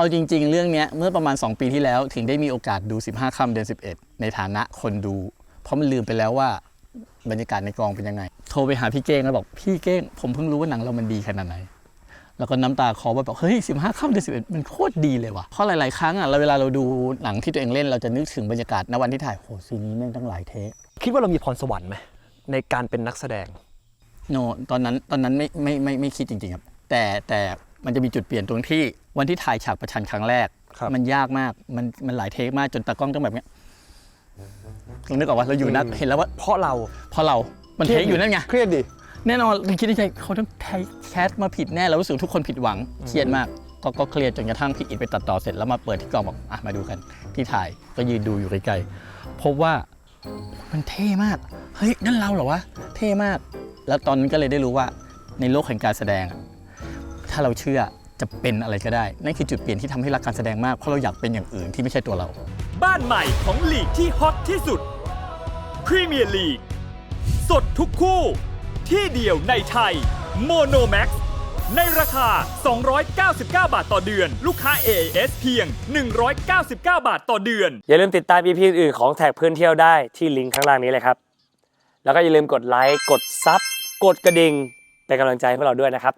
เอาจริง ๆ เรื่องเนี้ยเมื่อประมาณ 2 ปีที่แล้ว ถึงได้มีโอกาสดู 15 ค่ำเดือน 11 ในฐานะคนดู เพราะมันลืมไปแล้วว่าบรรยากาศในกองเป็นยังไง โทรไปหาพี่เก้งแล้วบอกพี่เก้ง ผมเพิ่งรู้ว่าหนังเรามันดีขนาดไหน แล้วก็น้ำตาคลอว่าแบบเฮ้ย 15 ค่ำเดือน 11 มันโคตรดีเลยว่ะเพราะหลาย ๆ ครั้งอะเราเวลาเราดูหนังที่ตัวเองเล่นเราจะนึกถึงบรรยากาศณวันที่ถ่ายโหซีนนี้แม่งตั้งหลายเทคคิดว่าเรามีพรสวรรค์ไหมในการเป็นนักแสดงโนตอนนั้นตอนนั้นไม่ไม่ไม่ไม่คิดจริง ๆ ครับ แต่แต่มันจะมีจุดเปลี่ยนตรงที่ วันที่ถ่ายฉากประชันครั้งแรก ครับมันยากมากมันมันหลายเทคมากจนตากล้องต้องแบบเนี้ยเรานึกออกว่าเราอยู่นักเห็นแล้วว่าเพราะเราพอเรา มันเทคอยู่นั่นไง เครียดดิ แน่นอนมันคิดในใจเขาต้องแทแคสมาผิดแน่ แล้วรู้สึกทุกคนผิดหวังเครียดมาก ก็ก็เครียดจนกระทั่งพี่อิดไปตัดต่อเสร็จแล้วมาเปิดที่กองบอกอะมาดูกันที่ถ่ายก็ยืนดูอยู่ไกลๆพบว่ามันเท่มาก เฮ้ย นั่นเราเหรอวะ เท่มาก แล้วตอนนั้นก็เลยได้รู้ว่าในโลกแห่งการแสดงอะถ้าเราเชื่อ จะเป็นอะไรก็ได้ นั่นคือจุดเปลี่ยนที่ทำให้รักการแสดงมาก เพราะเราอยากเป็นอย่างอื่นที่ไม่ใช่ตัวเรา บ้านใหม่ของลีกที่ฮอตที่สุดพรีเมียร์ลีกสดทุกคู่ ที่เดียวในไทยโมโนแม็กในราคา 299 บาทต่อเดือน ลูกค้า AIS เพียง 199 บาทต่อเดือน อย่าลืมติดตาม EP อื่นๆของแท็กเพื่อนเที่ยวได้ที่ลิงก์ข้างล่างนี้เลยครับ แล้วก็อย่าลืมกดไลค์ กดซับ กดกระดิ่ง เป็นกำลังใจให้พวกเราด้วยนะครับ